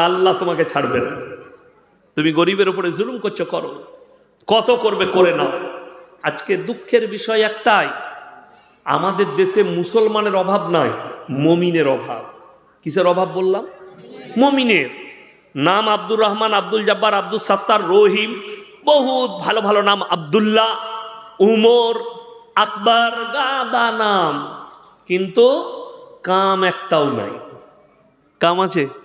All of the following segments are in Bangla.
আল্লাহ তোমাকে ছাড়বে না। তুমি গরিবের উপরে জুলুম করছ, করো। কত করবে, করে নাও। আজকে দুঃখের বিষয় একটাই, আমাদের দেশে মুসলমানের অভাব নাই, মমিনের অভাব। কিসের অভাব বললাম? মমিনের। নাম আব্দুর রহমান, আব্দুল জব্বার আব্দুল সাত্তার, রহিম, বহুত ভালো ভালো নাম। আব্দুল্লাহ, উমর, আকবর, গাদা নাম। কিন্তু কাম একটাও নাই। কাম আছে?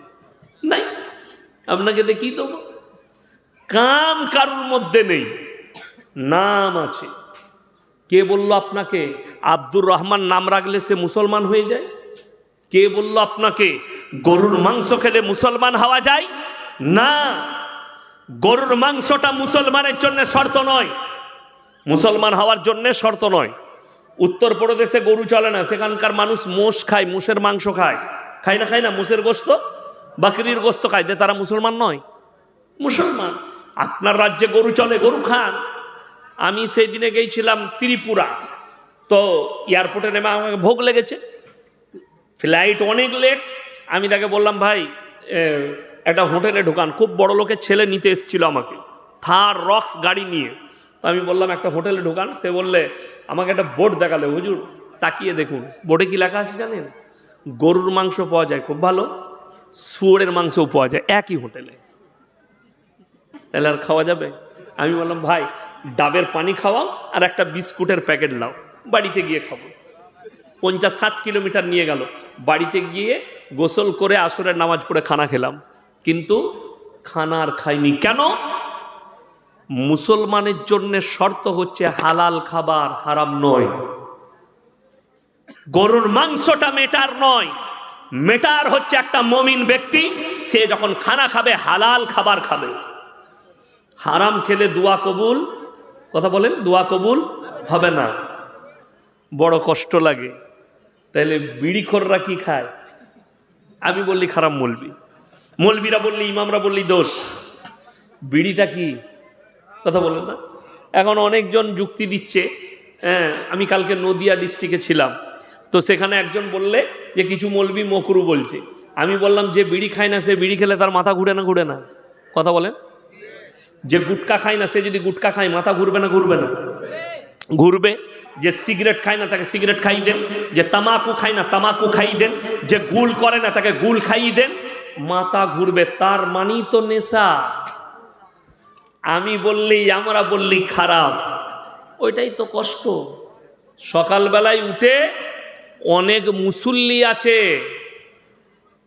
আপনাকে দেখি দেবো? কাম কারুর মধ্যে নেই, নাম আছে। কে বলল আপনাকে আব্দুর রহমান নাম রাখলে সে মুসলমান হয়ে যায়? কে বলল আপনাকে গরুর মাংস খেলে মুসলমান হওয়া যায়? না, গরুর মাংসটা মুসলমানের জন্য শর্ত নয়। মুসলমান হওয়ার জন্য শর্ত নয়। উত্তরপ্রদেশে গরু চলে না, সেখানকার মানুষ মোষ খায়, মোষের মাংস খায়। খায় না খায় না, মোষের গোস্ত বাকরির গোস্ত খায় যে তারা মুসলমান নয়। মুসলমান। আপনার রাজ্যে গরু চলে, গরু খান। আমি সেই দিনে গিয়েছিলাম ত্রিপুরা। তো এয়ারপোর্টে নেমে আমাকে ভোগ লেগেছে। ফ্লাইট অনেক লেট। আমি তাকে বললাম, ভাই একটা হোটেলে ঢোকান। খুব বড় লোকের ছেলে নিতে এসেছিল আমাকে। থার, রক্স, গাড়ি নিয়ে। তো আমি বললাম, একটা হোটেলে ঢোকান। সে বললে, আমাকে একটা বোর্ড দেখালে। হুজুর, তাকিয়ে দেখুন। বোর্ডে কি লেখা আছে জানেন? গরুর মাংস পাওয়া যায়, খুব ভালো। শুয়োরের মাংসও পাওয়া যায়, একই হোটেলে। তাহলে আর খাওয়া যাবে? আমি বললাম, ভাই, ডাবের পানি খাওয়াও আর একটা বিস্কুটের প্যাকেট লাও বাড়িতে গিয়ে খাব। পঞ্চাশ ষাট কিলোমিটার নিয়ে গেল। বাড়িতে গিয়ে গোসল করে আসরের নামাজ পড়ে খানা খেলাম। কিন্তু খানা আর খাইনি। কেন? মুসলমানের জন্য শর্ত হচ্ছে হালাল খাবার হারাম নয়। গরুর মাংসটা মেটার নয়। মেটার হচ্ছে একটা মমিন ব্যক্তি, সে যখন খানা খাবে, হালাল খাবার খাবে। হারাম খেলে দোয়া কবুল, কথা বলেন, দোয়া কবুল হবে না। বড় কষ্ট লাগে। তাহলে বিড়িখোররা কি খায়? আমি বললি খারাপ মলবি। মলবিরা বললি, ইমামরা বললি দোষ। বিড়িটা কি? কথা বলেন না। এখন অনেকজন যুক্তি দিচ্ছে হ্যাঁ আমি কালকে নদিয়া ডিস্ট্রিক্টে ছিলাম। তো সেখানে একজন বললে যে কিছু মলবি মকরু বলছে। আমি বললাম, যে বিড়ি খায় না, সে বিড়ি খেলে তার মাথা ঘুরে না ঘুরে না। কথা বলেন। যে গুটকা খায় না, সে যদি গুটকা খায়, মাথা ঘুরবে না ঘুরবে না। ঘুরবে, যে সিগারেট খায় না, তাকে সিগারেট খাইয়ে দেন। যে তামাকু খায় না, তামাকু খাইয়ে দেন। যে গুল করে না, তাকে গুল খাইয়ে দেন। মাথা ঘুরবে, তার মানেই তো নেশা। আমি বললি আমরা বললি খারাপ। ওইটাই তো কষ্ট। সকালবেলায় উঠে অনেক মুসল্লি আছে,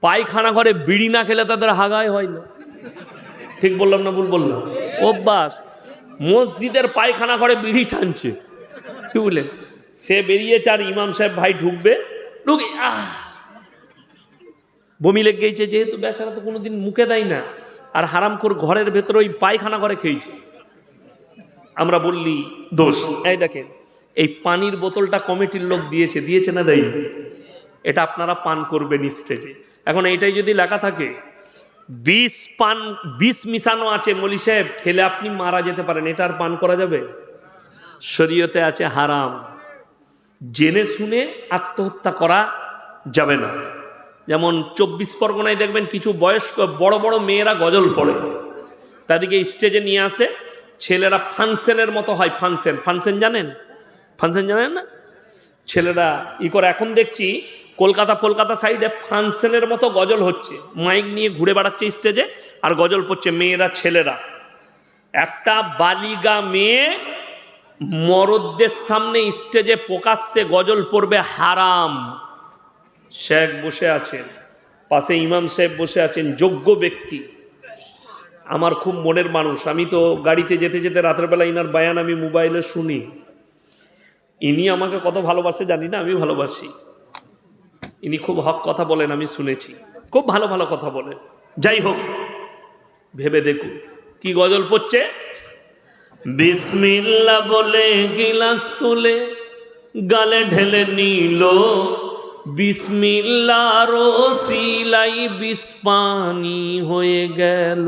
পায়খানা ঘরে বিড়ি না খেলে তাদের হাগায় হয় না। ঠিক বললাম না ভুল বললাম? অভ্যাস। মসজিদের পায়খানা ঘরে বিড়ি টানছে। কি বললেন? সে বেরিয়েছে আর ইমাম সাহেব ভাই ঢুকবে, ঢুকে, আহ! বমি লেগে গেছে, যেহেতু বেচারা তো কোনোদিন মুখে দেয় না, আর হারামখোর ঘরের ভেতরে ওই পায়খানা ঘরে খেয়েছে। আমরা বললি, দোষ। এই দেখেন পানির বোতলটা কমিটির লোক দিয়েছে দিয়েছে না দেয় এটা আপনারা পান করবেন স্টেজে। এখন এইটাই যদি লেখা থাকে, বিষ পান, বিষ মিশানো আছে মলি সাহেব, খেলে আপনি মারা যেতে পারেন, এটা আর পান করা যাবে? শরীয়তে আছে হারাম। জেনে শুনে আত্মহত্যা করা যাবে না। যেমন চব্বিশ পরগনায় দেখবেন কিছু বয়স্ক, বড় বড় মেয়েরা গজল পড়ে। তাদেরকে স্টেজে নিয়ে আসে, ছেলেরা ফাংশনের মতো হয় ফাংশন ফাংশন জানেন? ফাংশন জানেন? না ছেলেরা ই করে, এখন দেখছি কলকাতা কলকাতা সাইডে ফাংশনের মতো গজল হচ্ছে। মাইক নিয়ে ঘুরে বেড়াচ্ছে স্টেজে আর গজল পড়ছে মেয়েরা, ছেলেরা। একটা বালিগা মেয়ে মরদদের সামনে স্টেজে প্রকাশ্যে গজল পড়বে হারাম। শেখ বসে আছেন, পাশে ইমাম সাহেব বসে আছেন, যোগ্য ব্যক্তি। আমার খুব মনের মানুষ। আমি তো গাড়িতে যেতে যেতে রাতের বেলা ইনার বায়ান আমি মোবাইলে শুনি। ইনি আমাকে কত ভালোবাসে জানি না আমি ভালোবাসি। ইনি খুব হক কথা বলেন, আমি শুনেছি। খুব ভালো ভালো কথা বলেন। যাই হোক, ভেবে দেখুন, কি গজল পড়ছে? বিসমিল্লা বলে গিলাস তুলে, গালে ঢেলে নিল। বিসমিল্লারও সিলাই বিস্পানি হয়ে গেল।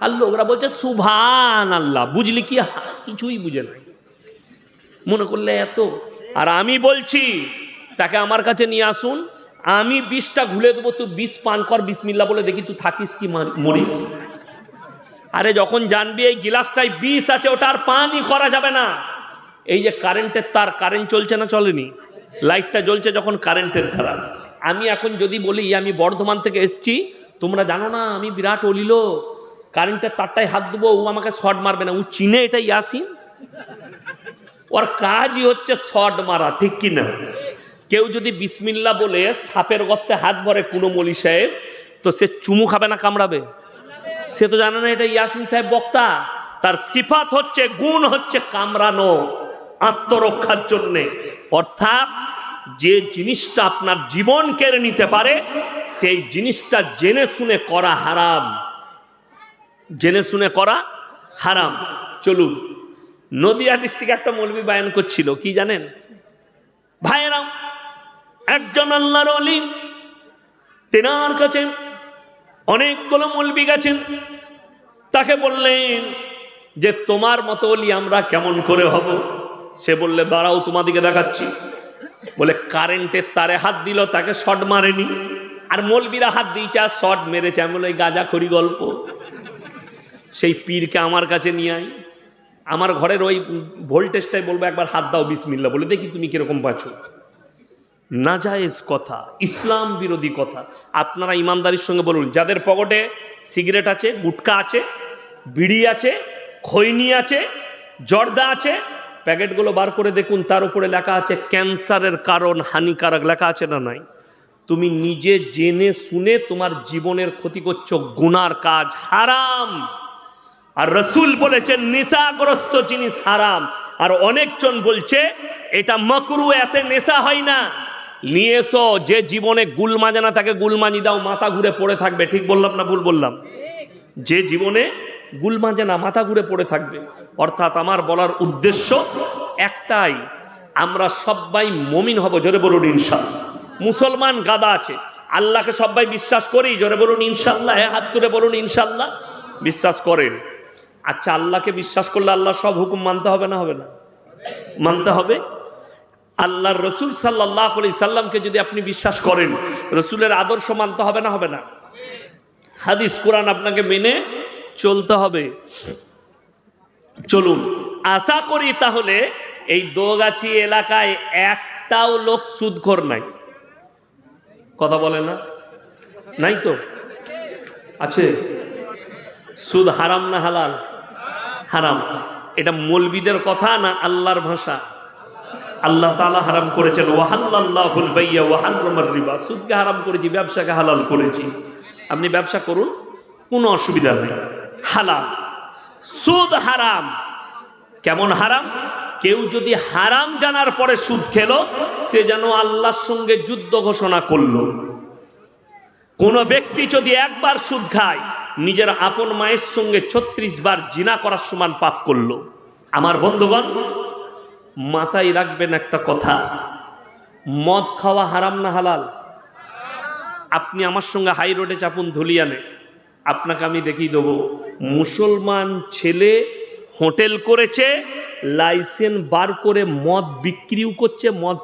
আর লোকরা বলছে, সুভান আল্লাহ, বুঝলি কি, কিছুই বুঝে নাই। মনে করলে এত। আর আমি বলছি, তাকে আমার কাছে নিয়ে আসুন। আমি বিষটা ঘুলে দেবো, তুই বিষ পান কর, বিসমিল্লা বলে দেখি তুই থাকিস কি মরিস। আরে যখন জানবি এই গিলাসটায় বিষ আছে, ওটা আর পানই করা যাবে না। এই যে কারেন্টের তার, কারেন্ট চলছে না চলেনি? লাইটটা জ্বলছে যখন কারেন্টের দ্বারা। আমি এখন যদি বলি, আমি বর্ধমান থেকে এসছি, তোমরা জানো না, আমি বিরাট অলিল। কারেন্টের তারটায় হাত দেবো ও আমাকে শর্ট মারবে না। ও চিনে এটাই ইয়াসিন। ওর কাজই হচ্ছে শর্ট মারা, ঠিক কি না? কেউ যদি বিসমিল্লা বলে সাপের গর্তে হাত ভরে কুনো মলি সাহেব, তো সে চুমু খাবে না, কামড়াবে? সে তো জানে না এটা ইয়াসিন সাহেব বক্তা। তার সিফাত হচ্ছে, গুণ হচ্ছে কামড়ানো, আত্মরক্ষার জন্যে। অর্থাৎ যে জিনিসটা আপনার জীবন কেড়ে নিতে পারে, সেই জিনিসটা জেনে শুনে করা হারাম। জেনে শুনে করা হারাম। চলুন। নদিয়া ডিস্ট্রিক্ট একটা মৌলবী বায়ান করছিল, কি জানেন? ভাইয়েরাম একজন আল্লাহর অলি তেনার কাছে অনেকগুলো মৌলবী গেছেন। তাকে বললেন যে, তোমার মতো অলি আমরা কেমন করে হব? সে বললে, দাঁড়াও, তোমাদিকে দেখাচ্ছি। বলে, কারেন্টের তারে হাত দিল, তাকে শট মারেনি। আর মৌলবীরা হাত দিয়েছে, আর শট মেরেছে। আমি বলে গাঁজা খড়ি গল্প। সেই পীরকে আমার কাছে নিয়ে আয়। আমার ঘরের ওই ভোল্টেজটাই বলব, একবার হাত দাও বিসমিল্লা বলে দেখি তুমি কীরকম পাচ্ছ। নাজায়েজ কথা, ইসলাম বিরোধী কথা। আপনারা ইমানদারির সঙ্গে বলুন, যাদের পকেটে সিগারেট আছে, গুটকা আছে, বিড়ি আছে, খৈনি আছে, জর্দা আছে, প্যাকেটগুলো বার করে দেখুন, তার উপরে লেখা আছে, ক্যান্সারের কারণ, হানিকারক লেখা আছে না নাই? তুমি নিজে জেনে শুনে তোমার জীবনের ক্ষতি করছ, গুনার কাজ হারাম। আর রসুল বলেছেন নেশাগ্রস্ত জিনিস হারাম। আর অনেকজন বলছে, এটা মকরু এতে নেশা হয় না। নিয়ে এসো যে জীবনে গুল মাজে না তাকে গুল মাজি দাও, মাথা ঘুরে পড়ে থাকবে। ঠিক বললাম না ভুল বললাম? যে জীবনে গুল মাজে না, মাথা ঘুরে পড়ে থাকবে। অর্থাৎ আমার বলার উদ্দেশ্য একটাই, আমরা সবাই মমিন হব, জোরে বলুন ইনশাল্লাহ মুসলমান গাদা আছে, আল্লাহকে সবাই বিশ্বাস করি, জোরে বলুন ইনশাল্লাহ হাত তুলে বলুন ইনশাল্লাহ বিশ্বাস করেন। আচ্ছা আল্লাহকে বিশ্বাস করলে আল্লাহ সব হুকুম মানতে হবে না হবে না? মানতে হবে? আল্লাহর রসুল সাল্লাহ আলি সাল্লামকে যদি আপনি বিশ্বাস করেন, রসুলের আদর্শ মানতে হবে না হবে না? হাদিস, কোরআন আপনাকে মেনে চলতে হবে। চলুন, আশা করি তাহলে এই দোগাছি এলাকায় একটাও লোক সুদখোর নাই। কথা বলে না? নাই তো? আছে। সুদ হারাম না হালাল? হারাম। এটা মৌলবিদের কথা না আল্লাহর ভাষা? আল্লাহ তাআলা হারাম করেছেন। ওয়াহাল্লাহুল বাইয়া ওয়াহাররামার রিবা। সুদকে হারাম করেছি, ব্যবসাকে হালাল করেছি। আপনি ব্যবসা করুন, কোনো অসুবিধা নেই। হালাল। সুদ হারাম। কেমন হারাম? কেউ যদি হারাম জানার পরে সুদ খেলো, সে যেন আল্লাহর সঙ্গে যুদ্ধ ঘোষণা করল। কোন ব্যক্তি যদি একবার সুদ খায় নিজের আপন মায়ের সঙ্গে ছত্রিশ বার জিনা করার সমান পাপ করল। আমার বন্ধুগণ, মাথায় রাখবেন একটা কথা। মদ খাওয়া হারাম না হালাল? আপনি আমার সঙ্গে হাই রোডে চাপুন ধুলিয়ানে, আপনাকে আমি দেখিয়ে দেবো। মুসলমান ছেলে হোটেল করেছে, লাইসেন্স বার করে মদ বিক্রিও করছে, মদ